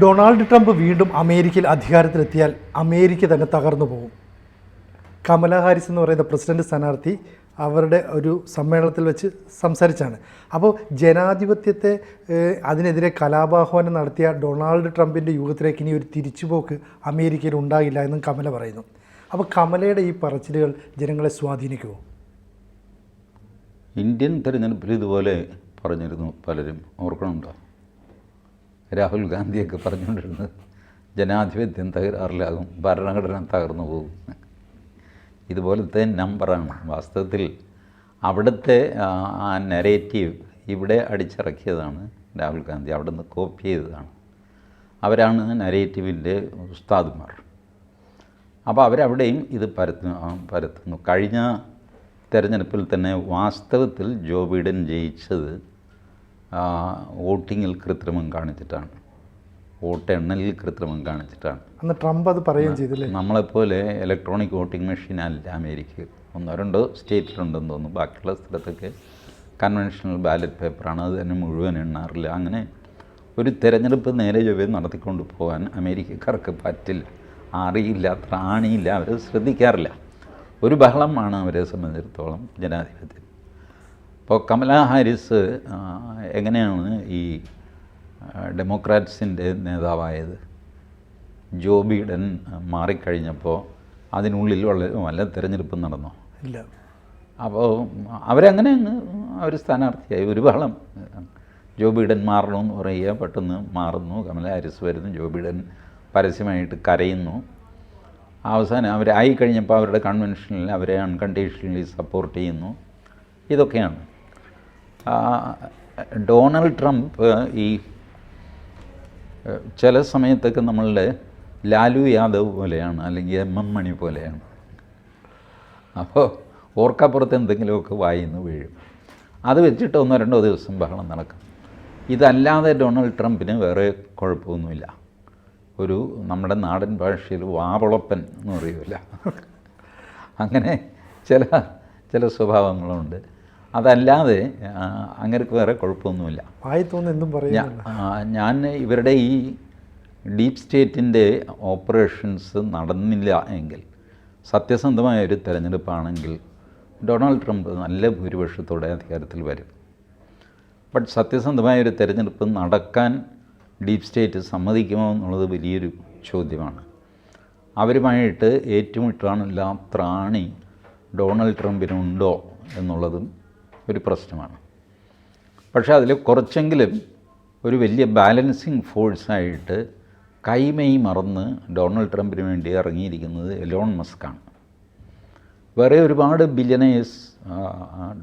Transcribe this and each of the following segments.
Donald Trump വീണ്ടും അമേരിക്കയിൽ അധികാരത്തിലെത്തിയാൽ അമേരിക്ക തന്നെ തകർന്നു പോകും. കമല ഹാരിസ് എന്ന് പറയുന്ന പ്രസിഡന്റ് സ്ഥാനാർത്ഥി അവരുടെ ഒരു സമ്മേളനത്തിൽ വെച്ച് സംസാരിച്ചാണ്. അപ്പോൾ ജനാധിപത്യത്തെ അതിനെതിരെ കലാപാഹ്വാനം നടത്തിയ ഡൊണാൾഡ് ട്രംപിന്റെ യുഗത്തിലേക്ക് ഇനി ഒരു തിരിച്ചുപോക്ക് അമേരിക്കയിൽ ഉണ്ടാകില്ല എന്നും കമല പറയുന്നു. അപ്പോൾ കമലയുടെ ഈ പറച്ചിലുകൾ ജനങ്ങളെ സ്വാധീനിക്കുമോ ഇന്ത്യൻ തെരഞ്ഞെടുപ്പിൽ ഇതുപോലെ പറഞ്ഞിരുന്നു പലരും. ഓർക്കണുണ്ടോ? രാഹുൽ ഗാന്ധിയൊക്കെ പറഞ്ഞുകൊണ്ടിരുന്നത് ജനാധിപത്യം തകരാറിലാകും ഭരണഘടന തകർന്നു പോകും. ഇതുപോലത്തെ നമ്പറാണ്. വാസ്തവത്തിൽ അവിടുത്തെ ആ, നെറേറ്റീവ് ഇവിടെ അടിച്ചിറക്കിയതാണ് രാഹുൽ ഗാന്ധി. അവിടെ നിന്ന് കോപ്പി ചെയ്തതാണ്. അവരാണ് നരേറ്റീവിന്റെ ഉസ്താദുമാർ. അപ്പോൾ അവരവിടെയും ഇത് പരത്തു പരത്തുന്നു. കഴിഞ്ഞ തെരഞ്ഞെടുപ്പിൽ തന്നെ വാസ്തവത്തിൽ ജോ ബൈഡൻ ജയിച്ചത് വോട്ടിങ്ങിൽ കൃത്രിമം കാണിച്ചിട്ടാണ്. വോട്ട് എണ്ണലിൽ കൃത്രിമം കാണിച്ചിട്ടാണ്. അന്ന് ട്രംപ് അത് പറയുകയും ചെയ്തില്ലേ? നമ്മളെപ്പോലെ ഇലക്ട്രോണിക് വോട്ടിംഗ് മെഷീൻ അല്ല അമേരിക്ക ഒന്നോ രണ്ടോ സ്റ്റേറ്റിലുണ്ടെന്ന് തോന്നുന്നു. ബാക്കിയുള്ള സ്ഥലത്തൊക്കെ കൺവെൻഷണൽ ബാലറ്റ് പേപ്പറാണ് അത് തന്നെ മുഴുവൻ എണ്ണാറില്ല. അങ്ങനെ ഒരു തിരഞ്ഞെടുപ്പ് നേരെ ചൊവ്വേ നടത്തിക്കൊണ്ട് പോകാൻ അമേരിക്കക്കാർക്ക് പറ്റില്ല. അറിയില്ല ത്രാണിയില്ല അവർ ശ്രദ്ധിക്കാറില്ല. ഒരു ബഹളമാണ് അവരെ സംബന്ധിച്ചിടത്തോളം ജനാധിപത്യം ഇപ്പോൾ കമല ഹാരിസ് എങ്ങനെയാണ് ഈ ഡെമോക്രാറ്റ്സിന്റെ നേതാവായത്? ജോ ബൈഡൻ മാറിക്കഴിഞ്ഞപ്പോൾ അതിനുള്ളിൽ വളരെ വല്ല തിരഞ്ഞെടുപ്പ് നടന്നു? ഇല്ല. അപ്പോൾ അവരങ്ങനെ അങ്ങ് അവർ സ്ഥാനാർത്ഥിയായി. ഒരു ബഹളം. ജോ ബൈഡൻ മാറണമെന്ന് പറയുക പെട്ടെന്ന് മാറുന്നു. കമല ഹാരിസ് വരുന്നു. ജോ ബൈഡൻ പരസ്യമായിട്ട് കരയുന്നു. അവസാനം അവരായി കഴിഞ്ഞപ്പോൾ അവരുടെ കൺവെൻഷനിൽ അവരെ അൺകണ്ടീഷണലി സപ്പോർട്ട് ചെയ്യുന്നു. ഇതൊക്കെയാണ്. ഡൊണാൾഡ് ട്രംപ് ഈ ചില സമയത്തൊക്കെ നമ്മളുടെ ലാലു യാദവ് പോലെയാണ് അല്ലെങ്കിൽ എം എം മണി പോലെയാണ്. അപ്പോൾ ഓർക്കപ്പുറത്ത് എന്തെങ്കിലുമൊക്കെ വായിന്ന് വീഴും. അത് വെച്ചിട്ട് ഒന്നോ രണ്ടോ ദിവസം ബഹളം നടക്കും. ഇതല്ലാതെ ഡൊണാൾഡ് ട്രംപിന് വേറെ കുഴപ്പമൊന്നുമില്ല. ഒരു നമ്മുടെ നാടൻ ഭാഷയിൽ വാവളപ്പൻ എന്ന് പറയൂല അങ്ങനെ ചില ചില സ്വഭാവങ്ങളുണ്ട്. അതല്ലാതെ അങ്ങനെ അങ്ങനെക്ക് വേറെ കുഴപ്പമൊന്നുമില്ല. എന്തും പറയുന്നില്ല. ഞാൻ ഇവരുടെ ഈ ഡീപ് സ്റ്റേറ്റിന്റെ ഓപ്പറേഷൻസ് നടന്നില്ല എങ്കിൽ സത്യസന്ധമായ ഒരു തെരഞ്ഞെടുപ്പാണെങ്കിൽ ഡൊണാൾഡ് ട്രംപ് നല്ല ഭൂരിപക്ഷത്തോടെ അധികാരത്തിൽ വരും. ബട്ട് സത്യസന്ധമായ ഒരു തെരഞ്ഞെടുപ്പ് നടക്കാൻ ഡീപ് സ്റ്റേറ്റ് സമ്മതിക്കുമോ എന്നുള്ളത് വലിയൊരു ചോദ്യമാണ്. അവരുമായിട്ട് ഏറ്റുമുട്ടാനുള്ള ത്രാണി ഡൊണാൾഡ് ട്രംപിനുണ്ടോ എന്നുള്ളതും ഒരു പ്രശ്നമാണ്. പക്ഷേ അതിൽ കുറച്ചെങ്കിലും ഒരു വലിയ ബാലൻസിങ് ഫോഴ്സായിട്ട് കൈമൈ മറന്ന് ഡൊണാൾഡ് ട്രംപിന് വേണ്ടി ഇറങ്ങിയിരിക്കുന്നത് എലോൺ മസ്കാണ് വേറെ ഒരുപാട് ബില്യനേഴ്സ്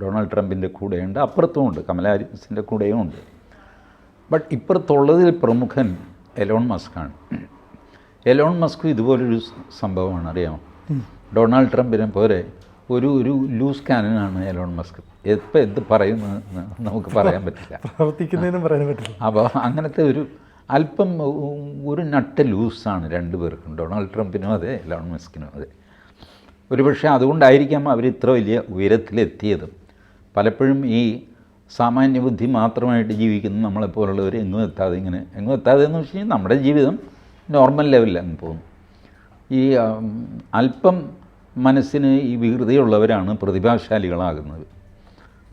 ഡൊണാൾഡ് ട്രംപിന്റെ കൂടെയുണ്ട്. അപ്പുറത്തുമുണ്ട് കമല ഹാരിസിന്റെ കൂടെയും ഉണ്ട് ബട്ട് ഇപ്പുറത്തുള്ളതിൽ പ്രമുഖൻ എലോൺ മസ്കാണ് എലോൺ മസ്ക് ഇതുപോലൊരു സംഭവമാണ് അറിയാമോ? ഡൊണാൾഡ് ട്രംപിനെ പോലെ ഒരു ഒരു ലൂസ് കാനനാണ് എലോൺ മസ്ക്. എപ്പോൾ എന്ത് പറയുമെന്ന് നമുക്ക് പറയാൻ പറ്റില്ല. പ്രവർത്തിക്കുന്നതിനും പറയാൻ പറ്റില്ല. അപ്പോൾ അങ്ങനത്തെ ഒരു അല്പം ഒരു നട്ട് ലൂസാണ് രണ്ട് പേർക്കും. ഡൊണാൾഡ് ട്രംപിനും അതെ എലോൺ മസ്കിനും അതെ. ഒരുപക്ഷെ അതുകൊണ്ടായിരിക്കാം അവർ ഇത്ര വലിയ ഉയരത്തിലെത്തിയത്. പലപ്പോഴും ഈ സാമാന്യ ബുദ്ധി മാത്രമായിട്ട് ജീവിക്കുന്ന നമ്മളെപ്പോലുള്ളവർ എങ്ങും എത്താതെ ഇങ്ങനെ എങ്ങും എത്താതെ എന്ന് വെച്ച് കഴിഞ്ഞാൽ നമ്മുടെ ജീവിതം നോർമൽ ലെവലിൽ അങ്ങ് പോകുന്നു ഈ അല്പം മനസ്സിന് ഈ വികൃതിയുള്ളവരാണ് പ്രതിഭാശാലികളാകുന്നത്.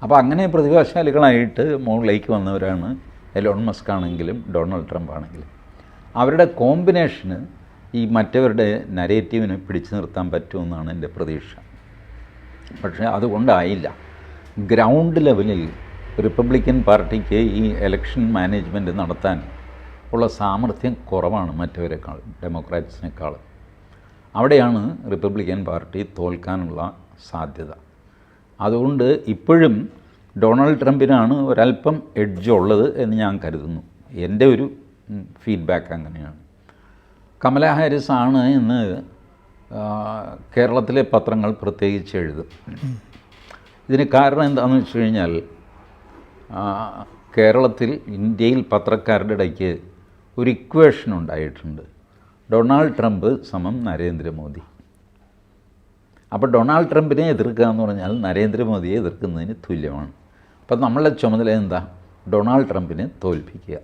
അപ്പോൾ അങ്ങനെ പ്രതിഭാശാലികളായിട്ട് മുകളിലേക്ക് വന്നവരാണ് എലോൺ മസ്ക് ആണെങ്കിലും ഡൊണാൾഡ് ട്രംപ് ആണെങ്കിലും. അവരുടെ കോമ്പിനേഷന് ഈ മറ്റവരുടെ നരേറ്റീവിനെ പിടിച്ചു നിർത്താൻ പറ്റുമെന്നാണ് എന്റെ പ്രതീക്ഷ. പക്ഷേ അതുകൊണ്ടായില്ല. ഗ്രൗണ്ട് ലെവലിൽ റിപ്പബ്ലിക്കൻ പാർട്ടിക്ക് ഈ ഇലക്ഷൻ മാനേജ്മെന്റ് നടത്താൻ ഉള്ള സാമർഥ്യം കുറവാണ് മറ്റവരെക്കാൾ ഡെമോക്രാറ്റ്സിനേക്കാൾ. അവിടെയാണ് റിപ്പബ്ലിക്കൻ പാർട്ടി തോൽക്കാനുള്ള സാധ്യത. അതുകൊണ്ട് ഇപ്പോഴും ഡൊണാൾഡ് ട്രംപിനാണ് ഒരല്പം എഡ്ജ് ഉള്ളത് എന്ന് ഞാൻ കരുതുന്നു. എന്റെ ഒരു ഫീഡ്ബാക്ക് അങ്ങനെയാണ്. കമല ഹാരിസ് ആണ് എന്ന് കേരളത്തിലെ പത്രങ്ങൾ പ്രത്യേകിച്ച് എഴുതും. ഇതിന് കാരണം എന്താണെന്ന് വെച്ച് കഴിഞ്ഞാൽ കേരളത്തിൽ ഇന്ത്യയിൽ പത്രക്കാരുടെ ഇടയ്ക്ക് ഒരു ഇക്വേഷൻ ഉണ്ടായിട്ടുണ്ട്. ഡൊണാൾഡ് ട്രംപ് സമം നരേന്ദ്രമോദി. അപ്പോൾ ഡൊണാൾഡ് ട്രംപിനെ എതിർക്കുക എന്ന് പറഞ്ഞാൽ നരേന്ദ്രമോദിയെ എതിർക്കുന്നതിന് തുല്യമാണ്. അപ്പോൾ നമ്മളുടെ ചുമതല എന്താ? ഡൊണാൾഡ് ട്രംപിനെ തോൽപ്പിക്കുക.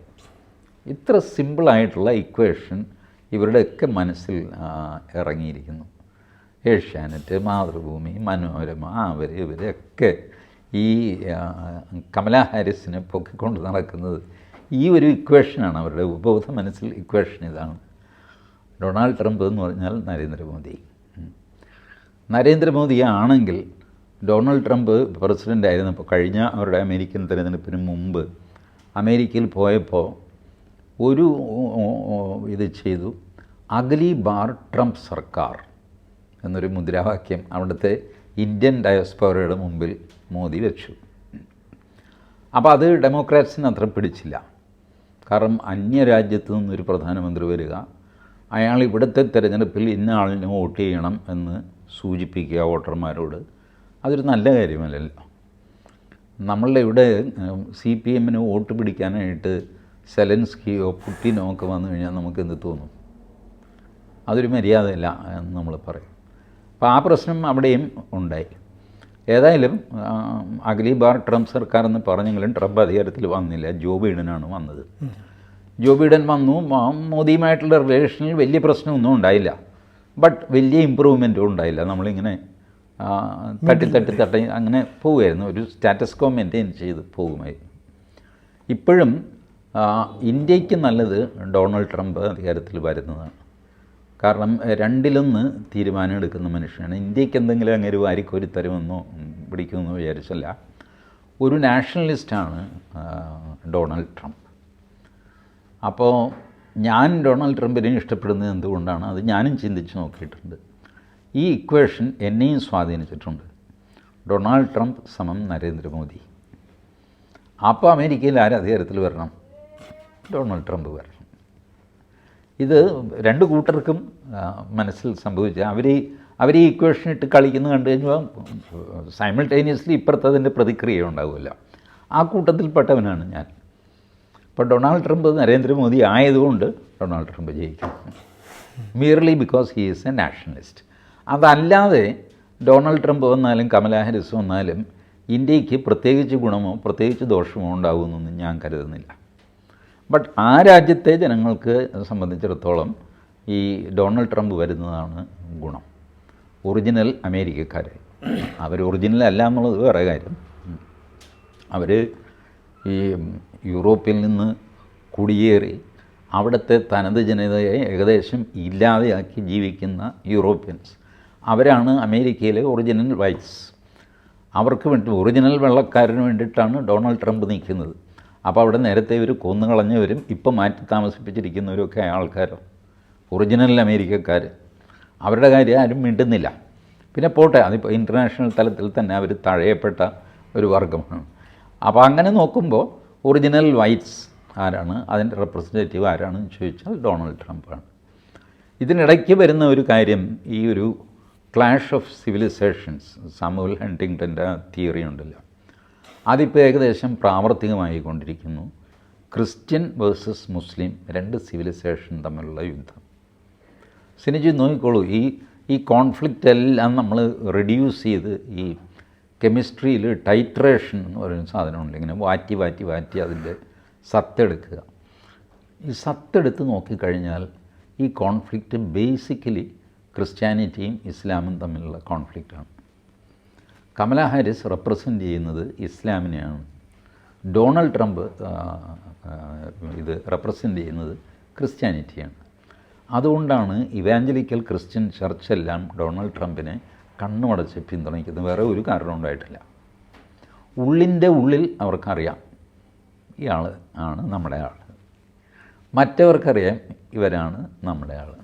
ഇത്ര സിമ്പിളായിട്ടുള്ള ഇക്വേഷൻ ഇവരുടെയൊക്കെ മനസ്സിൽ ഇറങ്ങിയിരിക്കുന്നു. ഏഷ്യാനെറ്റ് മാതൃഭൂമി മനോരമ അവർ ഇവരൊക്കെ ഈ കമലാ ഹാരിസിനെ പൊക്കിക്കൊണ്ട് നടക്കുന്നത് ഈ ഒരു ഇക്വേഷനാണ്. അവരുടെ ഉപബോധ മനസ്സിൽ ഇക്വേഷൻ ഇതാണ്. ഡൊണാൾഡ് ട്രംപ് എന്ന് പറഞ്ഞാൽ നരേന്ദ്രമോദി. ഉം. നരേന്ദ്രമോദി ആണെങ്കിൽ ഡൊണാൾഡ് ട്രംപ് പ്രസിഡന്റ് ആയിരുന്നപ്പോൾ കഴിഞ്ഞ അവരുടെ അമേരിക്കൻ തിരഞ്ഞെടുപ്പിന് മുമ്പ് അമേരിക്കയിൽ പോയപ്പോൾ ഒരു ഇത് ചെയ്തു. അഗ്ലി ബാർ ട്രംപ് സർക്കാർ എന്നൊരു മുദ്രാവാക്യം അവിടുത്തെ ഇന്ത്യൻ ഡയസ്പോറയുടെ മുമ്പിൽ മോദി വെച്ചു. അപ്പോൾ അത് ഡെമോക്രാറ്റ്സിന് അത്ര പിടിച്ചില്ല. കാരണം അന്യരാജ്യത്തു നിന്നൊരു പ്രധാനമന്ത്രി വരിക അയാൾ ഇവിടുത്തെ തിരഞ്ഞെടുപ്പിൽ ഇന്ന ആളിന് വോട്ട് ചെയ്യണം എന്ന് സൂചിപ്പിക്കുക വോട്ടർമാരോട്. അതൊരു നല്ല കാര്യമല്ലല്ലോ നമ്മളുടെ ഇവിടെ സി പി എമ്മിന് വോട്ട് പിടിക്കാനായിട്ട് സെലൻസ്കിയോ പുട്ടിനോ ഒക്കെ വന്നു കഴിഞ്ഞാൽ നമുക്ക് എന്ത് തോന്നും? അതൊരു മര്യാദയില്ല എന്ന് നമ്മൾ പറയും. അപ്പോൾ ആ പ്രശ്നം അവിടെയും ഉണ്ടായി. ഏതായാലും അഗ്ലി ബാർ ട്രംപ് സർക്കാർ എന്ന് പറഞ്ഞെങ്കിലും ട്രംപ് അധികാരത്തിൽ വന്നില്ല. ജോ ബൈഡനാണ് വന്നത്. ജോ ബൈഡൻ വന്നു. മോദിയുമായിട്ടുള്ള റിലേഷനിൽ വലിയ പ്രശ്നമൊന്നും ഉണ്ടായില്ല. ബട്ട് വലിയ ഇമ്പ്രൂവ്മെന്റും ഉണ്ടായില്ല. നമ്മളിങ്ങനെ തട്ടി തട്ടി തട്ടി അങ്ങനെ പോവുമായിരുന്നു ഒരു സ്റ്റാറ്റസ് കോ മെയിന്റെയിൻ ചെയ്ത് പോകുമായിരുന്നു. ഇപ്പോഴും ഇന്ത്യയ്ക്ക് നല്ലത് ഡൊണാൾഡ് ട്രംപ് അധികാരത്തിൽ വരുന്നതാണ്. കാരണം രണ്ടിലൊന്ന് തീരുമാനം എടുക്കുന്ന മനുഷ്യനാണ്. ഇന്ത്യയ്ക്ക് എന്തെങ്കിലും അങ്ങനെ വാരിക്കോരി തരുമെന്നോ പിടിക്കുമെന്നോ വിചാരിച്ചല്ല. ഒരു നാഷണലിസ്റ്റാണ് ഡൊണാൾഡ് ട്രംപ് അപ്പോൾ ഞാൻ ഡൊണാൾഡ് ട്രംപിനെ ഇഷ്ടപ്പെടുന്നത് എന്തുകൊണ്ടാണ്? അത് ഞാനും ചിന്തിച്ച് നോക്കിയിട്ടുണ്ട്. ഈ ഇക്വേഷൻ എന്നെയും സ്വാധീനിച്ചിട്ടുണ്ട്. ഡൊണാൾഡ് ട്രംപ് സമം നരേന്ദ്രമോദി. അപ്പോൾ അമേരിക്കയിൽ ആര് അധികാരത്തിൽ വരണം? ഡൊണാൾഡ് ട്രംപ് വരണം. ഇത് രണ്ട് കൂട്ടർക്കും മനസ്സിൽ സംഭവിച്ച അവർ അവർ ഈ ഇക്വേഷൻ ഇട്ട് കളിക്കുന്നത് കണ്ടു കഴിഞ്ഞാൽ സൈമിൾട്ടേനിയസ്ലി ഇപ്പുറത്തതിന്റെ പ്രതിക്രിയ ഉണ്ടാവുമല്ലോ ആ കൂട്ടത്തിൽപ്പെട്ടവനാണ് ഞാൻ. ഇപ്പോൾ ഡൊണാൾഡ് ട്രംപ് നരേന്ദ്രമോദി ആയതുകൊണ്ട് ഡൊണാൾഡ് ട്രംപ് ജയിക്കും. Merely because he is a nationalist അതല്ലാതെ ഡൊണാൾഡ് ട്രംപ് വന്നാലും കമലാ ഹാരിസ് വന്നാലും ഇന്ത്യയ്ക്ക് പ്രത്യേകിച്ച് ഗുണമോ പ്രത്യേകിച്ച് ദോഷമോ ഉണ്ടാകുമെന്നൊന്നും ഞാൻ കരുതുന്നില്ല. ബട്ട് ആ രാജ്യത്തെ ജനങ്ങൾക്ക് സംബന്ധിച്ചിടത്തോളം ഈ ഡൊണാൾഡ് ട്രംപ് വരുന്നതാണ് ഗുണം. ഒറിജിനൽ അമേരിക്കക്കാർ അവർ ഒറിജിനൽ അല്ല എന്നുള്ളത് വേറെ കാര്യം. അവർ ഈ യൂറോപ്പിൽ നിന്ന് കുടിയേറി അവിടുത്തെ തനത് ജനതയെ ഏകദേശം ഇല്ലാതെയാക്കി ജീവിക്കുന്ന യൂറോപ്യൻസ്. അവരാണ് അമേരിക്കയിലെ ഒറിജിനൽ വൈറ്റ്സ്. അവർക്ക് വേണ്ടി ഒറിജിനൽ വെള്ളക്കാരന് വേണ്ടിയിട്ടാണ് ഡൊണാൾഡ് ട്രംപ് നിൽക്കുന്നത്. അപ്പോൾ അവിടെ നേരത്തെ ഇവർ കൊന്നുകളഞ്ഞവരും ഇപ്പം മാറ്റി താമസിപ്പിച്ചിരിക്കുന്നവരൊക്കെ ആൾക്കാരോ ഒറിജിനൽ അമേരിക്കക്കാർ. അവരുടെ കാര്യം ആരും മിണ്ടുന്നില്ല. പിന്നെ പോട്ടെ അതിപ്പോൾ ഇന്റർനാഷണൽ തലത്തിൽ തന്നെ അവർ തഴയപ്പെട്ട ഒരു വർഗമാണ് അപ്പോൾ അങ്ങനെ നോക്കുമ്പോൾ ഒറിജിനൽ വൈറ്റ്സ് ആരാണ്? അതിന്റെ റെപ്രസെന്റേറ്റീവ് ആരാണെന്ന് ചോദിച്ചാൽ ഡൊണാൾഡ് ട്രംപാണ് ഇതിനിടയ്ക്ക് വരുന്ന ഒരു കാര്യം ഈ ഒരു ക്ലാഷ് ഓഫ് സിവിലൈസേഷൻസ് സാമുവൽ ഹണ്ടിങ്ടന്റെ തിയറി ഉണ്ടല്ലോ. അതിപ്പോൾ ഏകദേശം പ്രാവർത്തികമായി കൊണ്ടിരിക്കുന്നു ക്രിസ്ത്യൻ വേഴ്സസ് മുസ്ലിം രണ്ട് സിവിലൈസേഷൻ തമ്മിലുള്ള യുദ്ധം. സിനിജി നോക്കിക്കോളൂ. ഈ ഈ കോൺഫ്ലിക്റ്റ് എല്ലാം നമ്മൾ റെഡ്യൂസ് ചെയ്ത് ഈ കെമിസ്ട്രിയിൽ ടൈട്രേഷൻ എന്ന് പറയുന്ന സാധനമുണ്ട്. ഇങ്ങനെ വാറ്റി വാറ്റി വാറ്റി അതിന്റെ സത്തെടുക്കുക. ഈ സത്തെടുത്ത് നോക്കിക്കഴിഞ്ഞാൽ ഈ കോൺഫ്ലിക്റ്റ് ബേസിക്കലി ക്രിസ്ത്യാനിറ്റിയും ഇസ്ലാമും തമ്മിലുള്ള കോൺഫ്ലിക്റ്റാണ്. കമല ഹാരിസ് റെപ്രസെന്റ് ചെയ്യുന്നത് ഇസ്ലാമിനെയാണ്. ഡൊണാൾഡ് ട്രംപ് ഇത് റെപ്രസെന്റ് ചെയ്യുന്നത് ക്രിസ്ത്യാനിറ്റിയാണ്. അതുകൊണ്ടാണ് ഇവാഞ്ചലിക്കൽ ക്രിസ്ത്യൻ ചർച്ചെല്ലാം ഡൊണാൾഡ് ട്രംപിനെ കണ്ണുമടച്ച് പിന്തുണയ്ക്കുന്നത് വേറെ ഒരു കാരണം ഉണ്ടായിട്ടില്ല. ഉള്ളിന്റെ ഉള്ളിൽ അവർക്കറിയാം ഇയാൾ ആണ് നമ്മുടെ ആൾ. മറ്റവർക്കറിയാം ഇവരാണ് നമ്മുടെ ആൾ.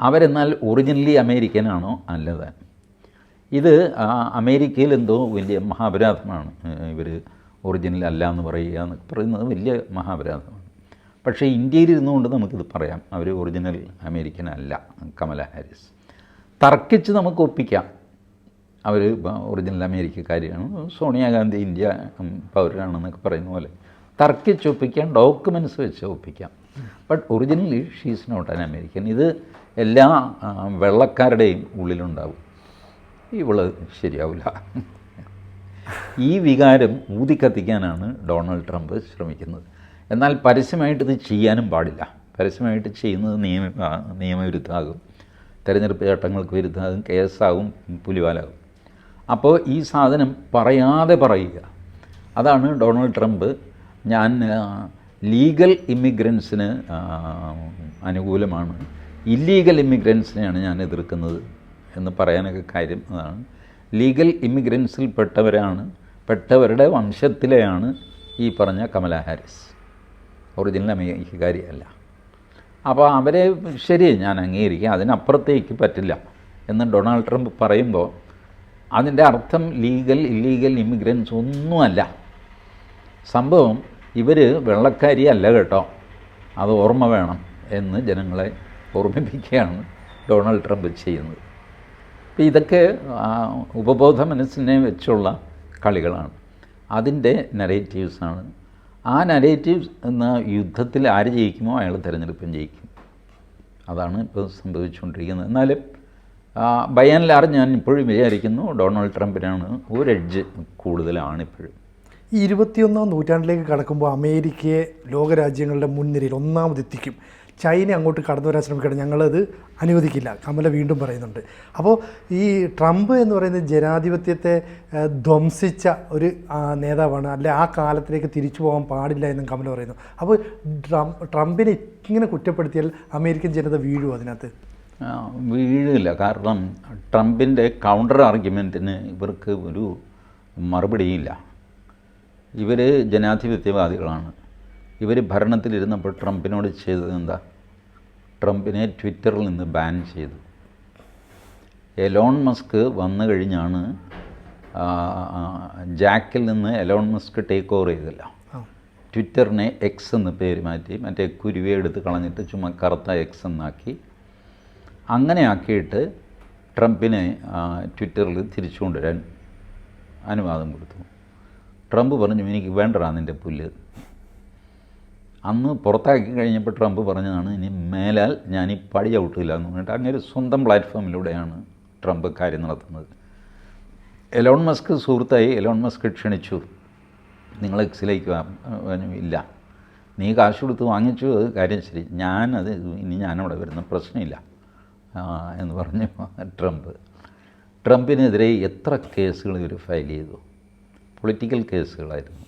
അവരെന്നാൽ ഒറിജിനലി അമേരിക്കനാണോ അല്ലതാൻ ഇത് അമേരിക്കയിൽ എന്തോ വലിയ മഹാപരാധമാണ്. ഇവർ ഒറിജിനൽ അല്ല എന്ന് പറയുക എന്നൊക്കെ പറയുന്നത് വലിയ മഹാപരാധമാണ്. പക്ഷേ ഇന്ത്യയിൽ ഇരുന്നുകൊണ്ട് നമുക്കിത് പറയാം. അവർ ഒറിജിനൽ അമേരിക്കൻ അല്ല കമല ഹാരിസ്. തർക്കിച്ച് നമുക്ക് ഒപ്പിക്കാം. അവർ ഒറിജിനൽ അമേരിക്കക്കാരിയാണ്. സോണിയാഗാന്ധി ഇന്ത്യ പൗരനാണെന്നൊക്കെ പറയുന്ന പോലെ. തർക്കിച്ചൊപ്പിക്കാം ഡോക്യുമെന്റ്സ് വെച്ച് ഒപ്പിക്കാം. But originally she's not an American ഇത് എല്ലാ വെള്ളക്കാരുടെയും ഉള്ളിലുണ്ടാവും. ഇവൾ ശരിയാവില്ല. ഈ വികാരം ഊതിക്കത്തിക്കാനാണ് ഡൊണാൾഡ് ട്രംപ് ശ്രമിക്കുന്നത്. എന്നാൽ പരസ്യമായിട്ട് ഇത് ചെയ്യാനും പാടില്ല. പരസ്യമായിട്ട് ചെയ്യുന്നത് നിയമ നിയമവിരുദ്ധമാകും. തെരഞ്ഞെടുപ്പ് ചട്ടങ്ങൾക്ക് വിരുദ്ധമാകും കേസാകും പുലിവാലാകും. അപ്പോൾ ഈ സാധനം പറയാതെ പറയുക. അതാണ് ഡൊണാൾഡ് ട്രംപ് ഞാൻ ലീഗൽ ഇമിഗ്രൻസിന് അനുകൂലമാണ്. ഇല്ലീഗൽ ഇമിഗ്രൻസിനെയാണ് ഞാൻ എതിർക്കുന്നത് എന്ന് പറയാനൊക്കെ കാര്യം അതാണ്. ലീഗൽ ഇമിഗ്രൻസിൽ പെട്ടവരാണ് പെട്ടവരുടെ വംശത്തിലെയാണ് ഈ പറഞ്ഞ കമല ഹാരിസ്. ഒറിജിനൽ അമേരിക്കക്കാരിയല്ല. അപ്പോൾ അവരെ ശരി ഞാൻ അംഗീകരിക്കുക അതിനപ്പുറത്തേക്ക് പറ്റില്ല എന്ന് ഡൊണാൾഡ് ട്രംപ് പറയുമ്പോൾ അതിന്റെ അർത്ഥം ലീഗൽ ഇല്ലീഗൽ ഇമിഗ്രൻസ് ഒന്നുമല്ല. സംഭവം ഇവർ വെള്ളക്കാരി അല്ല കേട്ടോ. അത് ഓർമ്മ വേണം എന്ന് ജനങ്ങളെ ഓർമ്മിപ്പിക്കുകയാണ് ഡൊണാൾഡ് ട്രംപ് ചെയ്യുന്നത്. അപ്പോൾ ഇതൊക്കെ ഉപബോധ മനസ്സിനെ വെച്ചുള്ള കളികളാണ്. അതിന്റെ നരേറ്റീവ്സാണ് ആ നരേറ്റീവ്സ് എന്ന യുദ്ധത്തിൽ ആര് ജയിക്കുമോ അയാൾ തിരഞ്ഞെടുപ്പും ജയിക്കും. അതാണ് ഇപ്പോൾ സംഭവിച്ചുകൊണ്ടിരിക്കുന്നത്. എന്നാലും ബൈ ഞാൻ ഇപ്പോഴും വിചാരിക്കുന്നു ഡൊണാൾഡ് ട്രംപിനാണ് ഒരു എഡ്ജ് കൂടുതലാണ് ഇപ്പോഴും ഈ ഇരുപത്തിയൊന്നാം നൂറ്റാണ്ടിലേക്ക് കടക്കുമ്പോൾ അമേരിക്കയെ ലോകരാജ്യങ്ങളുടെ മുൻനിരയിൽ ഒന്നാമതെത്തിക്കും. ചൈന അങ്ങോട്ട് കടന്നു വരാൻ ശ്രമിക്കണം ഞങ്ങളത് അനുവദിക്കില്ല. കമല വീണ്ടും പറയുന്നുണ്ട്. അപ്പോൾ ഈ ട്രംപ് എന്ന് പറയുന്നത് ജനാധിപത്യത്തെ ധ്വംസിച്ച ഒരു നേതാവാണ്. അല്ലെ ആ കാലത്തിലേക്ക് തിരിച്ചു പോകാൻ പാടില്ല എന്നും കമല പറയുന്നു. അപ്പോൾ ട്രം ട്രംപിനെ ഇങ്ങനെ കുറ്റപ്പെടുത്തിയാൽ അമേരിക്കൻ ജനത വീഴുമോ അതിനകത്ത്? വീഴില്ല. കാരണം ട്രംപിന്റെ കൗണ്ടർ ആർഗ്യുമെന്റിന് ഇവർക്ക് ഒരു മറുപടിയില്ല. ഇവർ ജനാധിപത്യവാദികളാണ്. ഇവർ ഭരണത്തിലിരുന്നപ്പോൾ ട്രംപിനോട് ചെയ്തത് എന്താ? ട്രംപിനെ ട്വിറ്ററിൽ നിന്ന് ബാൻ ചെയ്തു. എലോൺ മസ്ക് വന്നു കഴിഞ്ഞാണ് ജാക്കിൽ നിന്ന് എലോൺ മസ്ക് ടേക്ക് ഓവർ ചെയ്തില്ല. ട്വിറ്ററിനെ എക്സ് എന്ന് പേര് മാറ്റി മറ്റേ കുരുവയെ എടുത്ത് കളഞ്ഞിട്ട് ചുമ്മാ കറുത്ത എക്സ് എന്നാക്കി. അങ്ങനെ ആക്കിയിട്ട് ട്രംപിനെ ട്വിറ്ററിൽ തിരിച്ചു കൊണ്ടുവരാൻ അനുവാദം കൊടുത്തു. ട്രംപ് പറഞ്ഞു എനിക്ക് വേണ്ടടാ നിന്റെ പുല്ല്. അന്ന് പുറത്താക്കി കഴിഞ്ഞപ്പോൾ ട്രംപ് പറഞ്ഞതാണ് ഇനി മേലാൽ ഞാൻ ഈ പടി ഔട്ടില്ല എന്ന് പറഞ്ഞിട്ട് അങ്ങനെ സ്വന്തം പ്ലാറ്റ്ഫോമിലൂടെയാണ് ട്രംപ് കാര്യം നടത്തുന്നത്. എലോൺ മസ്ക് സുഹൃത്തായി എലോൺ മസ്ക് ക്ഷണിച്ചു. നിങ്ങൾ എക്സിലേക്ക് ഇല്ല. നീ കാശ് കൊടുത്ത് വാങ്ങിച്ചു അത് കാര്യം ശരി. ഞാനത് ഇനി ഞാനവിടെ വരുന്ന പ്രശ്നമില്ല. എന്ന് പറഞ്ഞു ട്രംപ്. ട്രംപിനെതിരെ എത്ര കേസുകൾ ഇവർ ഫയൽ ചെയ്തു? പൊളിറ്റിക്കൽ കേസുകളായിരുന്നു.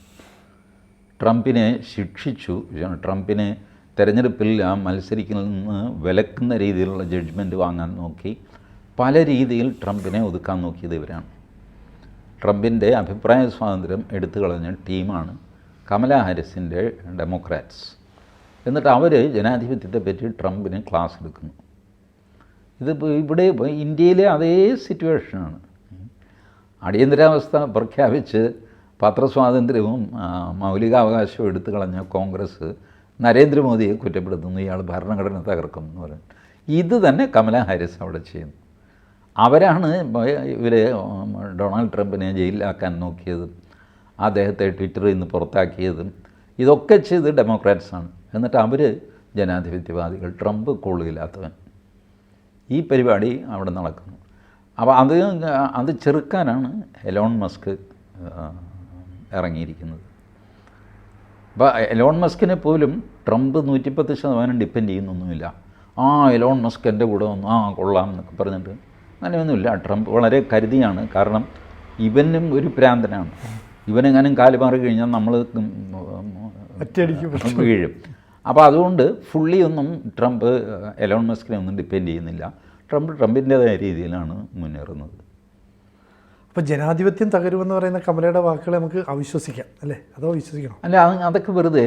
ട്രംപിനെ ശിക്ഷിച്ചു. ട്രംപിനെ തെരഞ്ഞെടുപ്പിൽ ആ മത്സരിക്കുന്നതിൽ നിന്ന് വിലക്കുന്ന രീതിയിലുള്ള ജഡ്ജ്മെന്റ് വാങ്ങാൻ നോക്കി. പല രീതിയിൽ ട്രംപിനെ ഒതുക്കാൻ നോക്കിയത് ഇവരാണ്. ട്രംപിന്റെ അഭിപ്രായ സ്വാതന്ത്ര്യം എടുത്തു കളഞ്ഞ ടീമാണ് കമല ഹാരിസിന്റെ ഡെമോക്രാറ്റ്സ്. എന്നിട്ട് അവർ ജനാധിപത്യത്തെ പറ്റി ട്രംപിന് ക്ലാസ് എടുക്കുന്നു. ഇതിപ്പോൾ ഇവിടെ ഇന്ത്യയിലെ അതേ സിറ്റുവേഷനാണ് അടിയന്തരാവസ്ഥ പ്രഖ്യാപിച്ച് പത്രസ്വാതന്ത്ര്യവും മൗലികാവകാശവും എടുത്തു കളഞ്ഞ കോൺഗ്രസ് നരേന്ദ്രമോദിയെ കുറ്റപ്പെടുത്തുന്നു ഇയാൾ ഭരണഘടന തകർക്കും എന്ന് പറയും ഇത് തന്നെ കമല ഹാരിസ് അവിടെ ചെയ്യുന്നു. അവരാണ് ഇവർ ഡൊണാൾഡ് ട്രംപിനെ ജയിലിലാക്കാൻ നോക്കിയതും അദ്ദേഹത്തെ ട്വിറ്ററിൽ നിന്ന് പുറത്താക്കിയതും ഇതൊക്കെ ചെയ്ത് ഡെമോക്രാറ്റ്സാണ് എന്നിട്ട് അവർ ജനാധിപത്യവാദികൾ ട്രംപ് കൊള്ളില്ലാത്തവൻ ഈ പരിപാടി അവിടെ നടക്കുന്നു. അപ്പോൾ അത് അത് ചെറുക്കാനാണ് എലോൺ മസ്ക് ഇറങ്ങിയിരിക്കുന്നത്. അപ്പോൾ എലോൺ മസ്കിനെ പോലും ട്രംപ് നൂറ്റിപ്പത്ത് ശതമാനം ഡിപ്പെൻഡ് ചെയ്യുന്നൊന്നുമില്ല. ആ എലോൺ മസ്ക് എന്റെ കൂടെ വന്നു. ആ കൊള്ളാം എന്നൊക്കെ പറഞ്ഞിട്ട് അങ്ങനെയൊന്നുമില്ല. ട്രംപ് വളരെ കരുതിയാണ്. കാരണം ഇവനും ഒരു പ്രാന്തനാണ് ഇവനെങ്ങാനും കാൽ മാറി കഴിഞ്ഞാൽ നമ്മൾ വീഴും. അപ്പോൾ അതുകൊണ്ട് ഫുള്ളി ഒന്നും ട്രംപ് എലോൺ മസ്കിനെ ഒന്നും ഡിപ്പെൻഡ് ചെയ്യുന്നില്ല. ട്രംപ് ട്രംപിന്റേതായ രീതിയിലാണ് മുന്നേറുന്നത്. അപ്പോൾ ജനാധിപത്യം തകരുമെന്ന് പറയുന്ന കമലയുടെ വാക്കുകളെ നമുക്ക് അവിശ്വസിക്കാം അല്ലേ? അതോ വിശ്വസിക്കണം? അല്ല അത് അതൊക്കെ വെറുതെ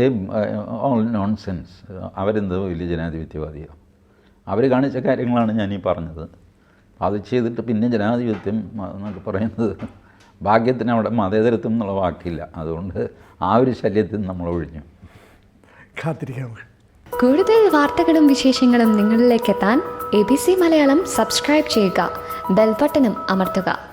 ഓൾ നോൺസെൻസ് അവരെന്തോ വലിയ ജനാധിപത്യവാദിയോ. അവർ കാണിച്ച കാര്യങ്ങളാണ് ഞാൻ ഈ പറഞ്ഞത്. അത് ചെയ്തിട്ട് പിന്നെ ജനാധിപത്യം എന്നൊക്കെ പറയുന്നത് ഭാഗ്യത്തിന് അവിടെ മതേതരത്വം എന്നുള്ള വാക്കില്ല. അതുകൊണ്ട് ആ ഒരു ശല്യത്തിൽ നമ്മൾ ഒഴിഞ്ഞു. കാത്തിരിക്കാം കൂടുതൽ വാർത്തകളും വിശേഷങ്ങളും നിങ്ങളിലേക്ക് എത്താൻ A B C Malayalam subscribe ചെയ്യുക. ബെൽബട്ടനും അമർത്തുക.